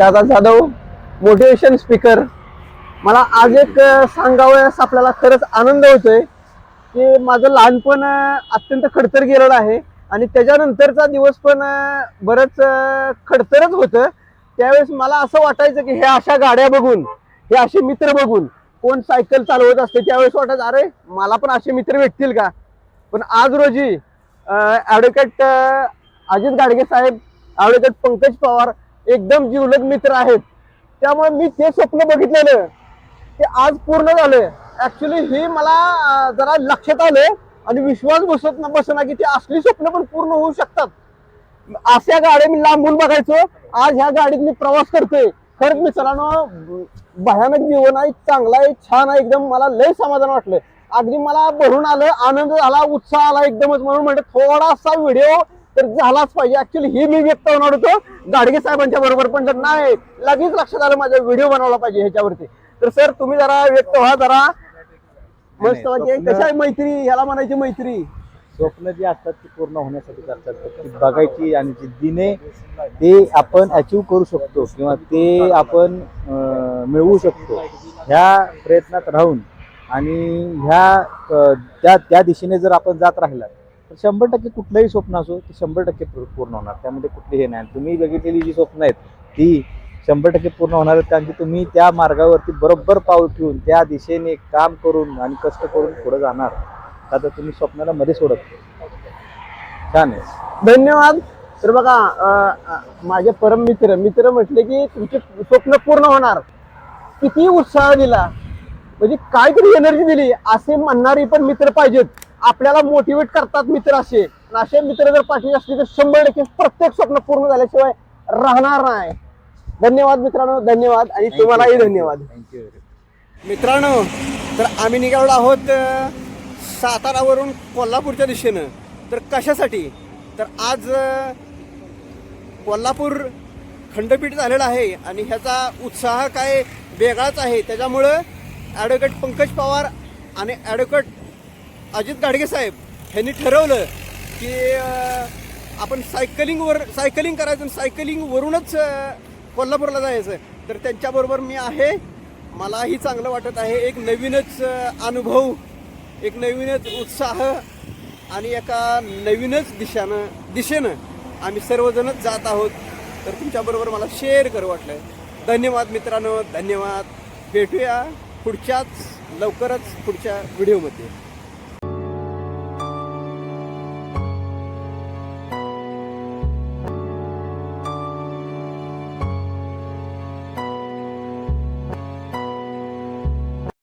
दादा Jadhav motivation speaker मला आज एक सांगावयास आपल्याला खरंच आनंद होतोय की माझं लहानपण अत्यंत खडतर गेलेलं आहे आणि त्याच्यानंतरचा दिवस पण बरंच खडतरच होतं. त्यावेळेस मला असं वाटायचं की हे अशा गाड्या बघून हे असे मित्र बघून कोण सायकल चालवत असते त्यावेळेस वाटायचं अरे मला पण असे मित्र भेटतील का? पण आज रोजी ॲडव्होकेट अजित गाडगे साहेब ॲडव्होकेट पंकज पवार एकदम जिवलग मित्र आहेत. त्यामुळे मी ते स्वप्न बघितलेलं. ते आज पूर्ण झालं ऍक्च्युली हे मला जरा लक्षात आलं आणि विश्वास बसत न बसना की ते असली स्वप्न पण पूर्ण होऊ शकतात. अशा गाड्या मी लांबून बघायचो. आज ह्या गाडीत मी प्रवास करतोय. खरंच मित्रांनो भयानक जीवन आहे चांगला आहे छान आहे एकदम मला लय समाधान वाटलं अगदी मला भरून आलं आनंद झाला उत्साह आला एकदमच म्हणून म्हणजे थोडासा व्हिडिओ तर झालाच पाहिजे. ऍक्च्युली हे मी व्यक्त होणार होतो. गाडगे साहेबांच्या बरोबर पण तर नाही लगेच लक्षात आलं माझा व्हिडिओ बनवला पाहिजे ह्याच्यावरती. तर सर तुम्ही जरा व्यक्त व्हा जरा. मस्त स्वप्न- कशा आहे मैत्री? ह्याला म्हणायची मैत्री. स्वप्न जी असतात ती पूर्ण होण्यासाठी करतात. ती बघायची आणि जिद्दीने ते आपण अचीव करू शकतो किंवा ते आपण मिळवू शकतो. ह्या प्रयत्नात राहून आणि ह्या त्या त्या दिशेने जर आपण जात राहिला तर शंभर टक्के कुठलंही स्वप्न असो ते शंभर टक्के पूर्ण होणार. त्यामध्ये कुठली हे नाही तुम्ही बघितलेली जी स्वप्न आहेत ती शंभर टक्के पूर्ण होणार आहेत. कारण की तुम्ही त्या मार्गावरती बरोबर पाऊल ठेवून त्या दिशेने काम करून आणि कष्ट करून पुढे जाणार. आता तुम्ही स्वप्नाला मध्ये सोडत नाही. छान आहे. धन्यवाद. तर बघा माझे परम मित्र मित्र म्हटले की तुमचे स्वप्न पूर्ण होणार. किती उत्साह दिला. म्हणजे काहीतरी एनर्जी दिली. असे म्हणणारी पण मित्र पाहिजेत. आपल्याला मोटिवेट करतात मित्र असे. आणि असे मित्र जर पाठीचे असले तर शंभर टक्के प्रत्येक स्वप्न पूर्ण झाल्याशिवाय राहणार नाही. धन्यवाद मित्रांनो धन्यवाद. आणि तुम्हालाही धन्यवाद. मित्रांनो तर आम्ही निघालो आहोत सातारावरून कोल्हापूरच्या दिशेनं. तर कशासाठी? तर आज कोल्हापूर खंडपीठ झालेलं आहे आणि ह्याचा उत्साह काय वेगळाच आहे. त्याच्यामुळं ॲडव्होकेट पंकज पवार आणि ॲडव्होकेट अजित गाडगे साहेब ह्यांनी ठरवलं की आपण सायकलिंगवर सायकलिंग करायचं आणि सायकलिंगवरूनच कोल्हापूरला जायचं. तर त्यांच्याबरोबर मी आहे. मलाही चांगलं वाटत आहे. एक नवीनच अनुभव एक नवीनच उत्साह आणि एका नवीनच दिशानं दिशेनं आम्ही सर्वजणच जात आहोत. तर तुमच्याबरोबर मला शेअर करू वाटलं धन्यवाद मित्रांनो. धन्यवाद. भेटूया पुढच्याच लवकरच पुढच्या व्हिडिओमध्ये